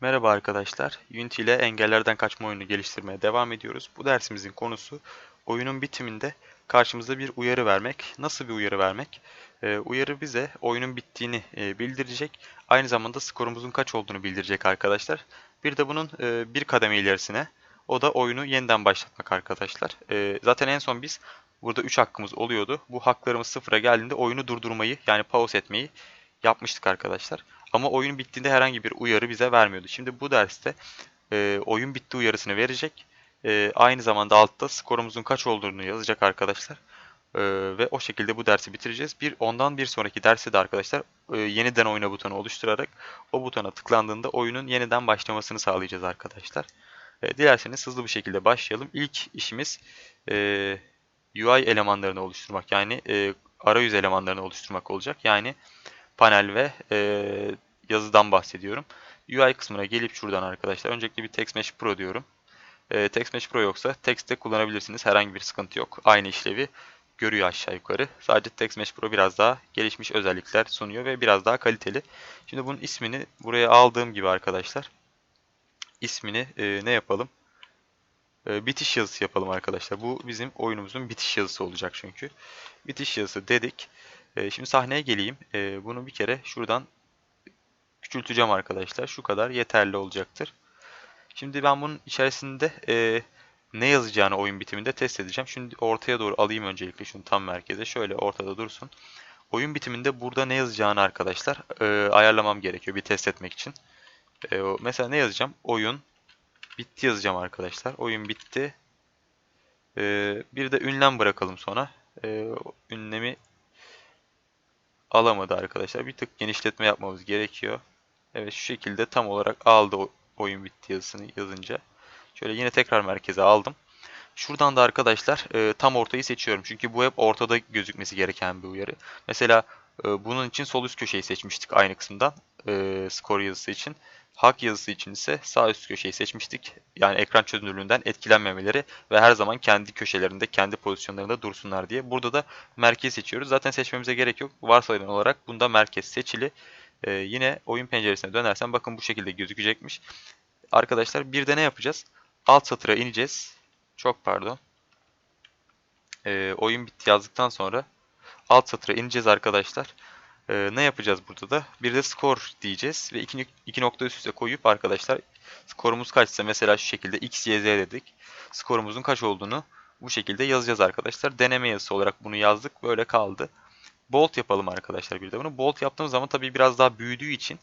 Merhaba arkadaşlar. Unity ile engellerden kaçma oyunu geliştirmeye devam ediyoruz. Bu dersimizin konusu oyunun bitiminde karşımıza bir uyarı vermek. Nasıl bir uyarı vermek? Ee, uyarı bize oyunun bittiğini e, bildirecek. Aynı zamanda skorumuzun kaç olduğunu bildirecek arkadaşlar. Bir de bunun e, bir kademe ilerisine o da oyunu yeniden başlatmak arkadaşlar. E, zaten en son biz burada 3 hakkımız oluyordu. Bu haklarımız sıfıra geldiğinde oyunu durdurmayı yani pause etmeyi yapmıştık arkadaşlar. Ama oyun bittiğinde herhangi bir uyarı bize vermiyordu. Şimdi bu derste e, oyun bitti uyarısını verecek. E, aynı zamanda altta skorumuzun kaç olduğunu yazacak arkadaşlar. E, ve o şekilde bu dersi bitireceğiz. Bir Ondan bir sonraki derste de arkadaşlar e, yeniden oyna butonu oluşturarak o butona tıklandığında oyunun yeniden başlamasını sağlayacağız arkadaşlar. E, dilerseniz hızlı bir şekilde başlayalım. İlk işimiz e, UI elemanlarını oluşturmak. Yani e, arayüz elemanlarını oluşturmak olacak. Yani panel ve e, yazıdan bahsediyorum. UI kısmına gelip şuradan arkadaşlar öncelikle bir TextMesh Pro diyorum. E, TextMesh Pro yoksa Text'te kullanabilirsiniz. Herhangi bir sıkıntı yok. Aynı işlevi görüyor aşağı yukarı. Sadece TextMesh Pro biraz daha gelişmiş özellikler sunuyor ve biraz daha kaliteli. Şimdi bunun ismini buraya aldığım gibi arkadaşlar ismini e, ne yapalım? E, bitiş yazısı yapalım arkadaşlar. Bu bizim oyunumuzun bitiş yazısı olacak çünkü. Bitiş yazısı dedik. E, şimdi sahneye geleyim. E, bunu bir kere şuradan küçülteceğim arkadaşlar. Şu kadar yeterli olacaktır. Şimdi ben bunun içerisinde e, ne yazacağını oyun bitiminde test edeceğim. Şimdi ortaya doğru alayım öncelikle şunu tam merkeze. Şöyle ortada dursun. Oyun bitiminde burada ne yazacağını arkadaşlar e, ayarlamam gerekiyor bir test etmek için. E, mesela ne yazacağım? Oyun bitti yazacağım arkadaşlar. Oyun bitti. Bir de ünlem bırakalım sonra. Ünlemi alamadı arkadaşlar. Bir tık genişletme yapmamız gerekiyor. Evet şu şekilde tam olarak aldı oyun bitti yazısını yazınca. Şöyle yine tekrar merkeze aldım. Şuradan da arkadaşlar e, tam ortayı seçiyorum. Çünkü bu hep ortada gözükmesi gereken bir uyarı. Mesela e, bunun için sol üst köşeyi seçmiştik aynı kısımdan. E, skor yazısı için. Hak yazısı için ise sağ üst köşeyi seçmiştik. Yani ekran çözünürlüğünden etkilenmemeleri ve her zaman kendi köşelerinde, kendi pozisyonlarında dursunlar diye. Burada da merkez seçiyoruz. Zaten seçmemize gerek yok. Varsayılan olarak bunda merkez seçili. Ee, yine oyun penceresine dönersen bakın bu şekilde gözükecekmiş. Arkadaşlar bir de ne yapacağız? Alt satıra ineceğiz. Çok pardon. Ee, oyun bitti yazdıktan sonra alt satıra ineceğiz arkadaşlar. Ee, ne yapacağız burada da? Bir de skor diyeceğiz ve iki, iki nokta üst üste koyup arkadaşlar skorumuz kaçsa mesela şu şekilde x, y, z dedik. Skorumuzun kaç olduğunu bu şekilde yazacağız arkadaşlar. Deneme yazısı olarak bunu yazdık. Böyle kaldı. Bolt yapalım arkadaşlar bir de bunu. Bolt yaptığımız zaman tabii biraz daha büyüdüğü için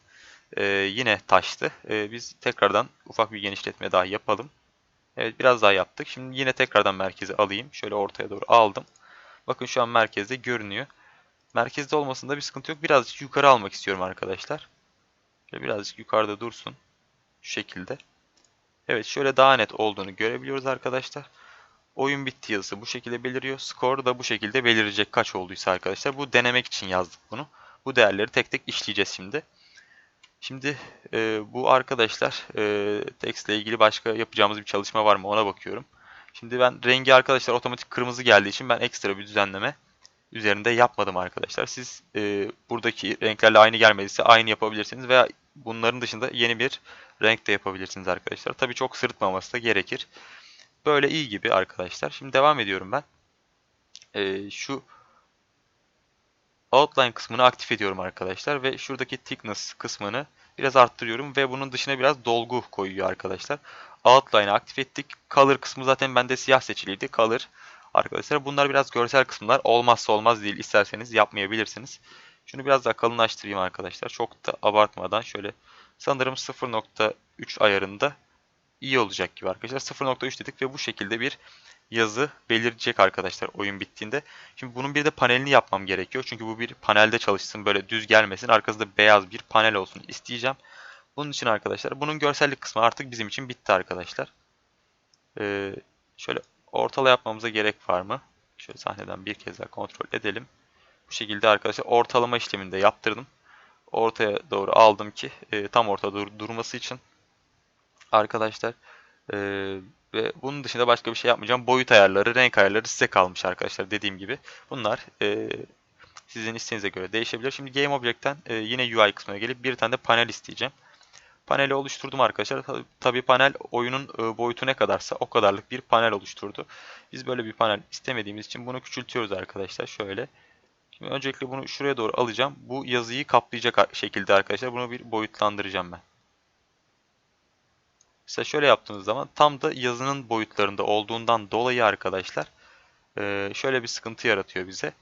e, yine taştı. E, biz tekrardan ufak bir genişletme daha yapalım. Evet biraz daha yaptık. Şimdi yine tekrardan merkeze alayım. Şöyle ortaya doğru aldım. Bakın şu an merkezde görünüyor. Merkezde olmasında bir sıkıntı yok. Birazcık yukarı almak istiyorum arkadaşlar. Şöyle birazcık yukarıda dursun. Şu şekilde. Evet şöyle daha net olduğunu görebiliyoruz arkadaşlar. Oyun bitti yazısı bu şekilde beliriyor. Skor da bu şekilde belirecek kaç olduysa arkadaşlar. Bu denemek için yazdık bunu. Bu değerleri tek tek işleyeceğiz şimdi. Şimdi e, bu arkadaşlar e, text ile ilgili başka yapacağımız bir çalışma var mı ona bakıyorum. Şimdi ben rengi arkadaşlar otomatik kırmızı geldiği için ben ekstra bir düzenleme üzerinde yapmadım arkadaşlar. Siz e, buradaki renklerle aynı gelmediyse aynı yapabilirsiniz veya bunların dışında yeni bir renk de yapabilirsiniz arkadaşlar. Tabii çok sırıtmaması da gerekir. Böyle iyi gibi arkadaşlar. Şimdi devam ediyorum ben. E, şu outline kısmını aktif ediyorum arkadaşlar ve şuradaki thickness kısmını biraz arttırıyorum ve bunun dışına biraz dolgu koyuyor arkadaşlar. Outline'ı aktif ettik. Color kısmı zaten bende siyah seçiliydi. Color arkadaşlar. Bunlar biraz görsel kısımlar. Olmazsa olmaz değil. İsterseniz yapmayabilirsiniz. Şunu biraz daha kalınlaştırayım arkadaşlar. Çok da abartmadan şöyle sanırım 0.3 ayarında iyi olacak gibi arkadaşlar. 0.3 dedik ve bu şekilde bir yazı belirecek arkadaşlar oyun bittiğinde. Şimdi bunun bir de panelini yapmam gerekiyor. Çünkü bu bir panelde çalışsın böyle düz gelmesin. Arkasında beyaz bir panel olsun isteyeceğim. Bunun için arkadaşlar bunun görsellik kısmı artık bizim için bitti arkadaşlar. Ee, şöyle ortala yapmamıza gerek var mı? Şöyle sahneden bir kez daha kontrol edelim. Bu şekilde arkadaşlar ortalama işleminde yaptırdım. Ortaya doğru aldım ki e, tam ortada dur durması için. Arkadaşlar e, ve bunun dışında başka bir şey yapmayacağım. Boyut ayarları, renk ayarları size kalmış arkadaşlar dediğim gibi. Bunlar e, sizin isteğinize göre değişebilir. Şimdi Game Object'ten e, yine UI kısmına gelip bir tane de panel isteyeceğim. Paneli oluşturdum arkadaşlar. Tabi panel oyunun e, boyutu ne kadarsa o kadarlık bir panel oluşturdu. Biz böyle bir panel istemediğimiz için bunu küçültüyoruz arkadaşlar. Şöyle. Şimdi öncelikle bunu şuraya doğru alacağım. Bu yazıyı kaplayacak şekilde arkadaşlar bunu bir boyutlandıracağım ben. Mesela şöyle yaptığınız zaman tam da yazının boyutlarında olduğundan dolayı arkadaşlar e, şöyle bir sıkıntı yaratıyor bize.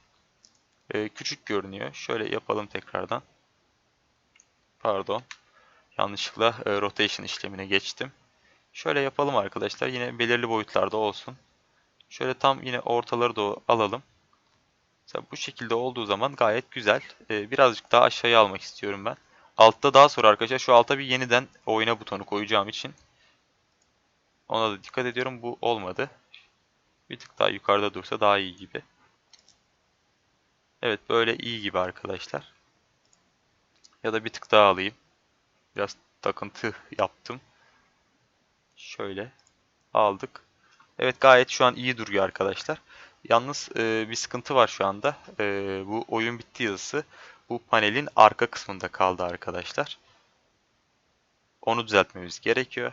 E, küçük görünüyor. Şöyle yapalım tekrardan. Pardon. Yanlışlıkla e, rotation işlemine geçtim. Şöyle yapalım arkadaşlar. Yine belirli boyutlarda olsun. Şöyle tam yine ortaları da alalım. Mesela bu şekilde olduğu zaman gayet güzel. Ee, birazcık daha aşağıya almak istiyorum ben. Altta daha sonra arkadaşlar şu alta bir yeniden oyna butonu koyacağım için. Ona da dikkat ediyorum. Bu olmadı. Bir tık daha yukarıda dursa daha iyi gibi. Evet böyle iyi gibi arkadaşlar. Ya da bir tık daha alayım. Biraz takıntı yaptım. Şöyle aldık. Evet gayet şu an iyi duruyor arkadaşlar. Yalnız e, bir sıkıntı var şu anda. E, bu oyun bitti yazısı bu panelin arka kısmında kaldı arkadaşlar. Onu düzeltmemiz gerekiyor.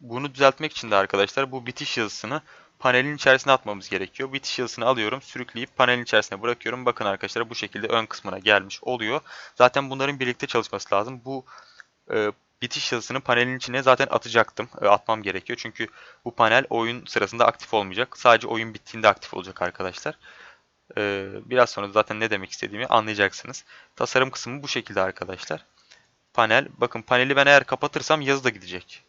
Bunu düzeltmek için de arkadaşlar bu bitiş yazısını panelin içerisine atmamız gerekiyor. Bitiş yazısını alıyorum, sürükleyip panelin içerisine bırakıyorum. Bakın arkadaşlar bu şekilde ön kısmına gelmiş oluyor. Zaten bunların birlikte çalışması lazım. Bu e, bitiş yazısını panelin içine zaten atacaktım. E, atmam gerekiyor. Çünkü bu panel oyun sırasında aktif olmayacak. Sadece oyun bittiğinde aktif olacak arkadaşlar. E, biraz sonra zaten ne demek istediğimi anlayacaksınız. Tasarım kısmı bu şekilde arkadaşlar. Panel, bakın paneli ben eğer kapatırsam yazı da gidecek.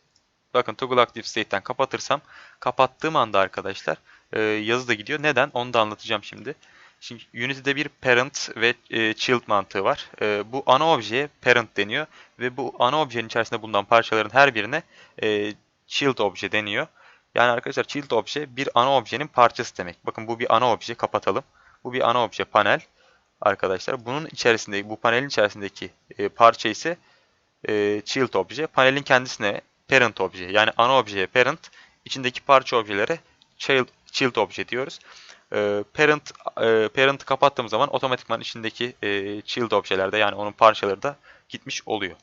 Bakın Toggle Active State'ten kapatırsam, kapattığım anda arkadaşlar e, yazı da gidiyor. Neden? Onu da anlatacağım şimdi. Şimdi Unity'de bir parent ve e, child mantığı var. E, bu ana objeye parent deniyor ve bu ana objenin içerisinde bulunan parçaların her birine e, child obje deniyor. Yani arkadaşlar child obje bir ana objenin parçası demek. Bakın bu bir ana obje kapatalım. Bu bir ana obje panel arkadaşlar. Bunun içerisinde bu panelin içerisindeki e, parça ise e, child obje. Panelin kendisine parent obje yani ana objeye parent, içindeki parça objelere child, child obje diyoruz. E, parent e, kapattığım zaman otomatikman içindeki e, child objelerde yani onun parçaları da gitmiş oluyor.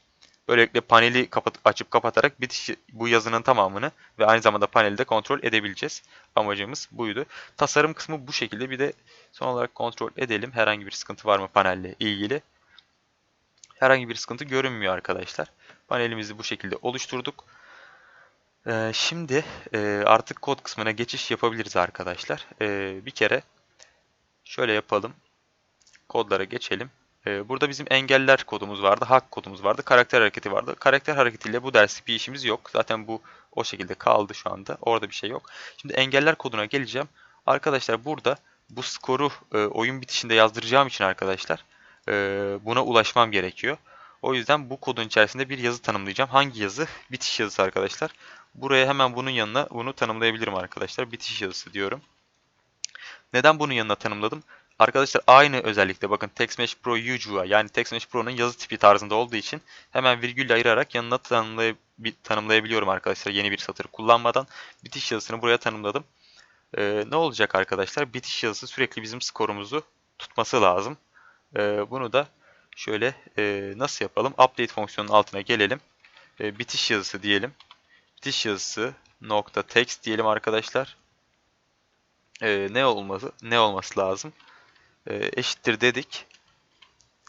Böylelikle paneli kapat, açıp kapatarak bitiş, bu yazının tamamını ve aynı zamanda paneli de kontrol edebileceğiz. Amacımız buydu. Tasarım kısmı bu şekilde. Bir de son olarak kontrol edelim. Herhangi bir sıkıntı var mı panelle ilgili. Herhangi bir sıkıntı görünmüyor arkadaşlar. Panelimizi bu şekilde oluşturduk. Ee, şimdi e, artık kod kısmına geçiş yapabiliriz arkadaşlar. Ee, bir kere şöyle yapalım. Kodlara geçelim. Ee, burada bizim engeller kodumuz vardı, hak kodumuz vardı, karakter hareketi vardı. Karakter hareketiyle bu ders bir işimiz yok. Zaten bu o şekilde kaldı şu anda. Orada bir şey yok. Şimdi engeller koduna geleceğim. Arkadaşlar burada bu skoru e, oyun bitişinde yazdıracağım için arkadaşlar e, buna ulaşmam gerekiyor. O yüzden bu kodun içerisinde bir yazı tanımlayacağım. Hangi yazı? Bitiş yazısı arkadaşlar. Buraya hemen bunun yanına bunu tanımlayabilirim arkadaşlar. Bitiş yazısı diyorum. Neden bunun yanına tanımladım? Arkadaşlar aynı özellikle bakın TextMesh Pro UGU'a yani TextMesh Pro'nun yazı tipi tarzında olduğu için hemen virgülle ayırarak yanına tanımlay tanımlayabiliyorum arkadaşlar yeni bir satır kullanmadan. Bitiş yazısını buraya tanımladım. Ee, ne olacak arkadaşlar? Bitiş yazısı sürekli bizim skorumuzu tutması lazım. Ee, bunu da şöyle e, nasıl yapalım? Update fonksiyonunun altına gelelim. E, bitiş yazısı diyelim. Bitiş yazısı nokta text diyelim arkadaşlar. E, ne olması ne olması lazım? E, eşittir dedik.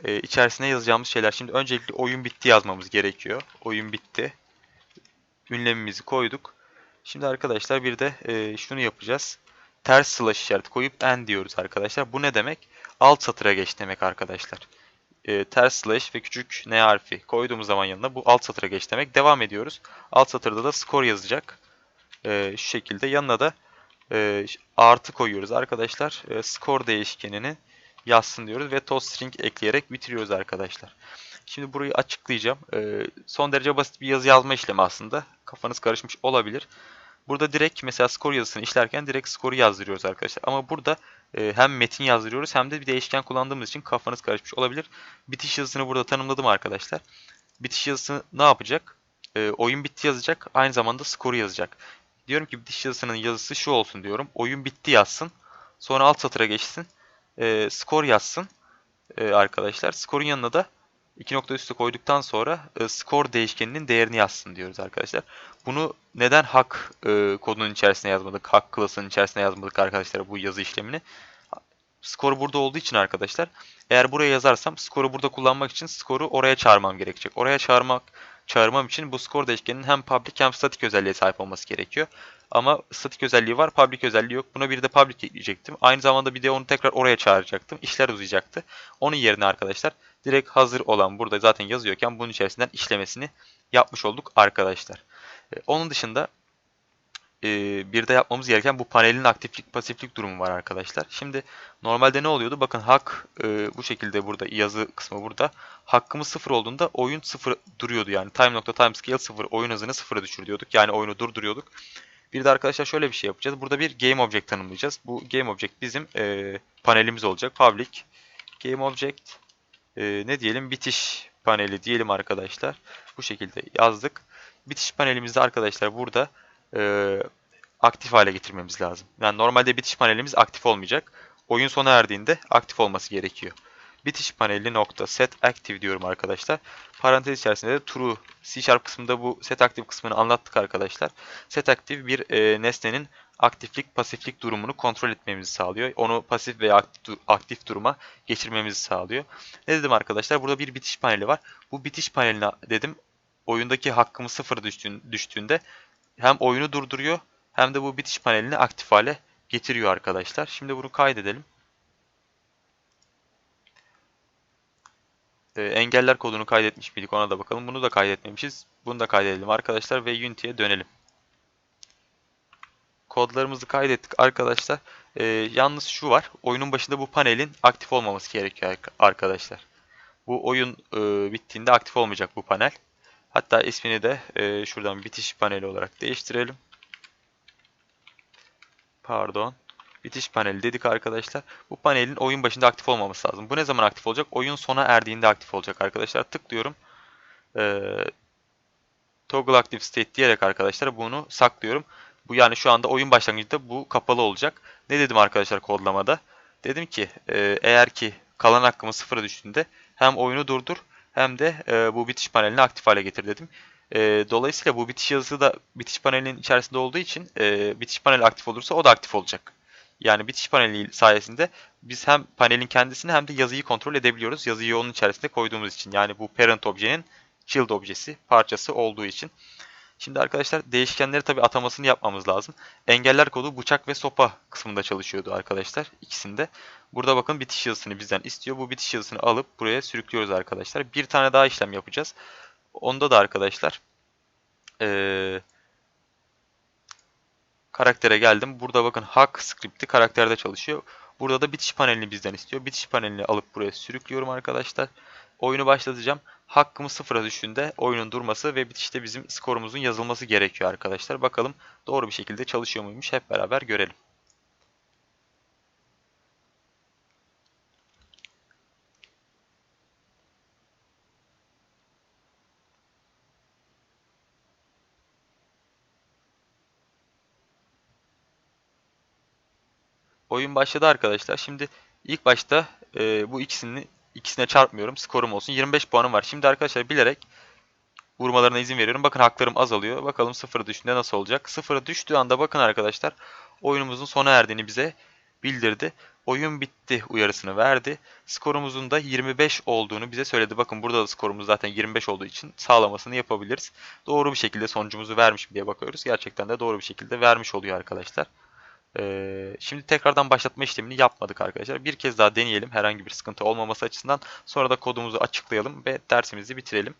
E, içerisine yazacağımız şeyler. Şimdi öncelikle oyun bitti yazmamız gerekiyor. Oyun bitti. Ünlemimizi koyduk. Şimdi arkadaşlar bir de e, şunu yapacağız. Ters slash işareti koyup end diyoruz arkadaşlar. Bu ne demek? Alt satıra geç demek arkadaşlar. E, ters slash ve küçük n harfi koyduğumuz zaman yanına bu alt satıra geç demek. Devam ediyoruz. Alt satırda da skor yazacak. E, şu şekilde. Yanına da e, artı koyuyoruz arkadaşlar. E, skor değişkenini yazsın diyoruz ve toString ekleyerek bitiriyoruz arkadaşlar. Şimdi burayı açıklayacağım. E, son derece basit bir yazı yazma işlemi aslında. Kafanız karışmış olabilir. Burada direkt mesela skor yazısını işlerken direkt skoru yazdırıyoruz arkadaşlar. Ama burada e, hem metin yazdırıyoruz hem de bir değişken kullandığımız için kafanız karışmış olabilir. Bitiş yazısını burada tanımladım arkadaşlar. Bitiş yazısı ne yapacak? E, oyun bitti yazacak. Aynı zamanda skoru yazacak. Diyorum ki bitiş yazısının yazısı şu olsun diyorum. Oyun bitti yazsın. Sonra alt satıra geçsin. E, skor yazsın e, arkadaşlar. Skorun yanına da iki nokta üstü koyduktan sonra e, skor değişkeninin değerini yazsın diyoruz arkadaşlar. Bunu neden hak e, kodunun içerisine yazmadık, hak klasının içerisine yazmadık arkadaşlar bu yazı işlemini? Skor burada olduğu için arkadaşlar eğer buraya yazarsam skoru burada kullanmak için skoru oraya çağırmam gerekecek. Oraya çağırmak çağırmam için bu skor değişkeninin hem public hem statik özelliğe sahip olması gerekiyor. Ama statik özelliği var, public özelliği yok. Buna bir de public ekleyecektim. Aynı zamanda bir de onu tekrar oraya çağıracaktım. İşler uzayacaktı. Onun yerine arkadaşlar direkt hazır olan burada zaten yazıyorken bunun içerisinden işlemesini yapmış olduk arkadaşlar. E, onun dışında e, bir de yapmamız gereken bu panelin aktiflik pasiflik durumu var arkadaşlar. Şimdi normalde ne oluyordu? Bakın hak e, bu şekilde burada yazı kısmı burada. Hakkımız sıfır olduğunda oyun sıfır duruyordu yani. Time nokta time scale sıfır. Oyun hızını sıfıra düşür diyorduk. Yani oyunu durduruyorduk. Bir de arkadaşlar şöyle bir şey yapacağız. Burada bir game object tanımlayacağız. Bu game object bizim e, panelimiz olacak. Public game object e, ne diyelim bitiş paneli diyelim arkadaşlar. Bu şekilde yazdık. Bitiş panelimizde arkadaşlar burada e, aktif hale getirmemiz lazım. Yani normalde bitiş panelimiz aktif olmayacak. Oyun sona erdiğinde aktif olması gerekiyor. Bitiş paneli nokta set active diyorum arkadaşlar. Parantez içerisinde de true C Sharp kısmında bu set active kısmını anlattık arkadaşlar. Set active bir e, nesnenin aktiflik pasiflik durumunu kontrol etmemizi sağlıyor. Onu pasif veya aktif duruma geçirmemizi sağlıyor. Ne dedim arkadaşlar? Burada bir bitiş paneli var. Bu bitiş paneline dedim oyundaki hakkımız sıfır düştüğünde hem oyunu durduruyor hem de bu bitiş panelini aktif hale getiriyor arkadaşlar. Şimdi bunu kaydedelim. E, engeller kodunu kaydetmiş miydik ona da bakalım. Bunu da kaydetmemişiz. Bunu da kaydedelim arkadaşlar ve Unity'ye dönelim. Kodlarımızı kaydettik arkadaşlar. E, yalnız şu var. Oyunun başında bu panelin aktif olmaması gerekiyor arkadaşlar. Bu oyun e, bittiğinde aktif olmayacak bu panel. Hatta ismini de e, şuradan bitiş paneli olarak değiştirelim. Pardon. Bitiş paneli dedik arkadaşlar. Bu panelin oyun başında aktif olmaması lazım. Bu ne zaman aktif olacak? Oyun sona erdiğinde aktif olacak arkadaşlar. Tıklıyorum. Ee, toggle active state diyerek arkadaşlar bunu saklıyorum. Bu yani şu anda oyun başlangıcında bu kapalı olacak. Ne dedim arkadaşlar kodlamada? Dedim ki e, eğer ki kalan hakkımız sıfıra düştüğünde hem oyunu durdur hem de e, bu bitiş panelini aktif hale getir dedim. E, dolayısıyla bu bitiş yazısı da bitiş panelinin içerisinde olduğu için e, bitiş paneli aktif olursa o da aktif olacak. Yani bitiş paneli sayesinde biz hem panelin kendisini hem de yazıyı kontrol edebiliyoruz. Yazıyı onun içerisinde koyduğumuz için. Yani bu parent objenin child objesi parçası olduğu için. Şimdi arkadaşlar değişkenleri tabi atamasını yapmamız lazım. Engeller kodu bıçak ve sopa kısmında çalışıyordu arkadaşlar ikisinde. Burada bakın bitiş yazısını bizden istiyor. Bu bitiş yazısını alıp buraya sürüklüyoruz arkadaşlar. Bir tane daha işlem yapacağız. Onda da arkadaşlar ee, karaktere geldim. Burada bakın hak script'i karakterde çalışıyor. Burada da bitiş panelini bizden istiyor. Bitiş panelini alıp buraya sürüklüyorum arkadaşlar. Oyunu başlatacağım. Hakkımız sıfıra düştüğünde oyunun durması ve bitişte bizim skorumuzun yazılması gerekiyor arkadaşlar. Bakalım doğru bir şekilde çalışıyor muymuş hep beraber görelim. Oyun başladı arkadaşlar. Şimdi ilk başta e, bu ikisini ikisine çarpmıyorum. Skorum olsun. 25 puanım var. Şimdi arkadaşlar bilerek vurmalarına izin veriyorum. Bakın haklarım azalıyor. Bakalım sıfıra düştüğünde nasıl olacak. Sıfıra düştüğü anda bakın arkadaşlar oyunumuzun sona erdiğini bize bildirdi. Oyun bitti uyarısını verdi. Skorumuzun da 25 olduğunu bize söyledi. Bakın burada da skorumuz zaten 25 olduğu için sağlamasını yapabiliriz. Doğru bir şekilde sonucumuzu vermiş mi diye bakıyoruz. Gerçekten de doğru bir şekilde vermiş oluyor arkadaşlar. Ee, şimdi tekrardan başlatma işlemini yapmadık arkadaşlar. Bir kez daha deneyelim herhangi bir sıkıntı olmaması açısından. Sonra da kodumuzu açıklayalım ve dersimizi bitirelim.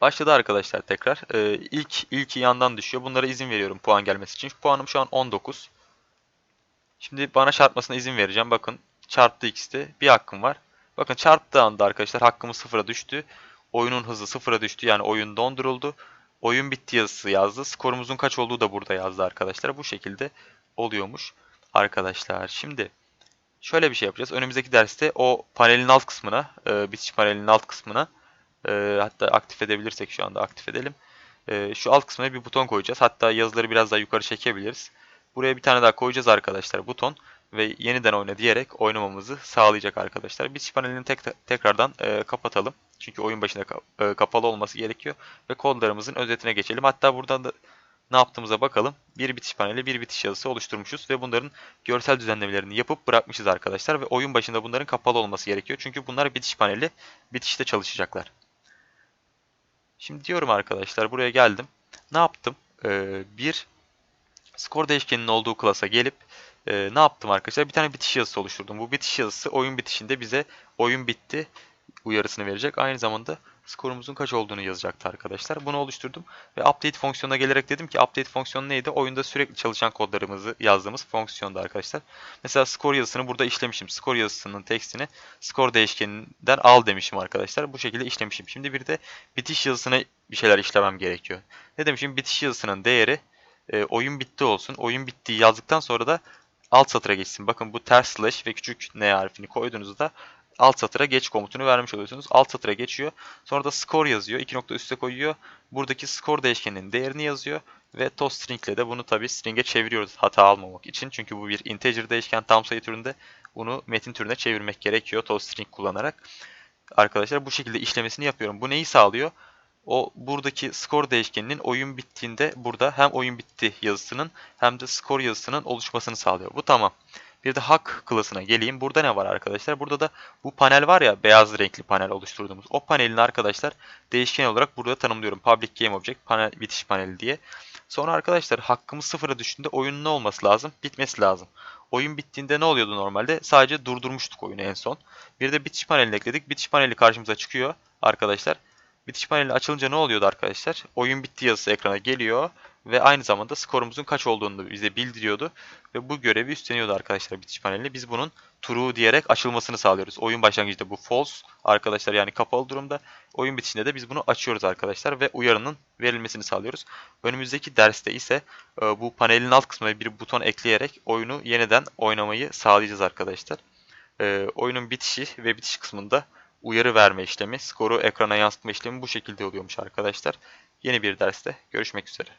Başladı arkadaşlar tekrar. Ee, ilk ilk yandan düşüyor. Bunlara izin veriyorum puan gelmesi için. Puanım şu an 19. Şimdi bana çarpmasına izin vereceğim. Bakın çarptı x'te bir hakkım var. Bakın çarptığı anda arkadaşlar hakkımız sıfıra düştü. Oyunun hızı sıfıra düştü. Yani oyun donduruldu. Oyun bitti yazısı yazdı. Skorumuzun kaç olduğu da burada yazdı arkadaşlar. Bu şekilde oluyormuş arkadaşlar. Şimdi şöyle bir şey yapacağız. Önümüzdeki derste o panelin alt kısmına, e, bitiş panelinin alt kısmına e, hatta aktif edebilirsek şu anda aktif edelim. e, şu alt kısmına bir buton koyacağız. Hatta yazıları biraz daha yukarı çekebiliriz. Buraya bir tane daha koyacağız arkadaşlar buton ve yeniden oyna diyerek oynamamızı sağlayacak arkadaşlar. Biz panelini tek, tekrardan e, kapatalım. Çünkü oyun başında ka, e, kapalı olması gerekiyor ve kodlarımızın özetine geçelim. Hatta buradan da ne yaptığımıza bakalım. Bir bitiş paneli, bir bitiş yazısı oluşturmuşuz ve bunların görsel düzenlemelerini yapıp bırakmışız arkadaşlar ve oyun başında bunların kapalı olması gerekiyor. Çünkü bunlar bitiş paneli, bitişte çalışacaklar. Şimdi diyorum arkadaşlar buraya geldim. Ne yaptım? Ee, bir skor değişkeninin olduğu klasa gelip e, ne yaptım arkadaşlar? Bir tane bitiş yazısı oluşturdum. Bu bitiş yazısı oyun bitişinde bize oyun bitti uyarısını verecek. Aynı zamanda skorumuzun kaç olduğunu yazacaktı arkadaşlar. Bunu oluşturdum ve update fonksiyonuna gelerek dedim ki update fonksiyonu neydi? Oyunda sürekli çalışan kodlarımızı yazdığımız fonksiyonda arkadaşlar. Mesela skor yazısını burada işlemişim. Skor yazısının tekstini skor değişkeninden al demişim arkadaşlar. Bu şekilde işlemişim. Şimdi bir de bitiş yazısına bir şeyler işlemem gerekiyor. Ne demişim? Bitiş yazısının değeri e, oyun bitti olsun. Oyun bittiği yazdıktan sonra da alt satıra geçsin. Bakın bu ters slash ve küçük n harfini koyduğunuzda alt satıra geç komutunu vermiş oluyorsunuz. Alt satıra geçiyor. Sonra da score yazıyor. İki nokta üste koyuyor. Buradaki score değişkeninin değerini yazıyor. Ve toString ile de bunu tabi string'e çeviriyoruz hata almamak için. Çünkü bu bir integer değişken tam sayı türünde. Bunu metin türüne çevirmek gerekiyor toString kullanarak. Arkadaşlar bu şekilde işlemesini yapıyorum. Bu neyi sağlıyor? O buradaki skor değişkeninin oyun bittiğinde burada hem oyun bitti yazısının hem de skor yazısının oluşmasını sağlıyor. Bu tamam. Bir de hak klasına geleyim. Burada ne var arkadaşlar? Burada da bu panel var ya beyaz renkli panel oluşturduğumuz. O panelin arkadaşlar değişken olarak burada tanımlıyorum. Public Game Object panel bitiş paneli diye. Sonra arkadaşlar hakkımız sıfıra düştüğünde oyunun ne olması lazım? Bitmesi lazım. Oyun bittiğinde ne oluyordu normalde? Sadece durdurmuştuk oyunu en son. Bir de bitiş panelini ekledik. Bitiş paneli karşımıza çıkıyor arkadaşlar. Bitiş paneli açılınca ne oluyordu arkadaşlar? Oyun bitti yazısı ekrana geliyor ve aynı zamanda skorumuzun kaç olduğunu bize bildiriyordu. Ve bu görevi üstleniyordu arkadaşlar bitiş paneli. Biz bunun true diyerek açılmasını sağlıyoruz. Oyun başlangıcında bu false arkadaşlar yani kapalı durumda. Oyun bitişinde de biz bunu açıyoruz arkadaşlar ve uyarının verilmesini sağlıyoruz. Önümüzdeki derste ise e, bu panelin alt kısmına bir buton ekleyerek oyunu yeniden oynamayı sağlayacağız arkadaşlar. E, oyunun bitişi ve bitiş kısmında uyarı verme işlemi, skoru ekrana yansıtma işlemi bu şekilde oluyormuş arkadaşlar. Yeni bir derste görüşmek üzere.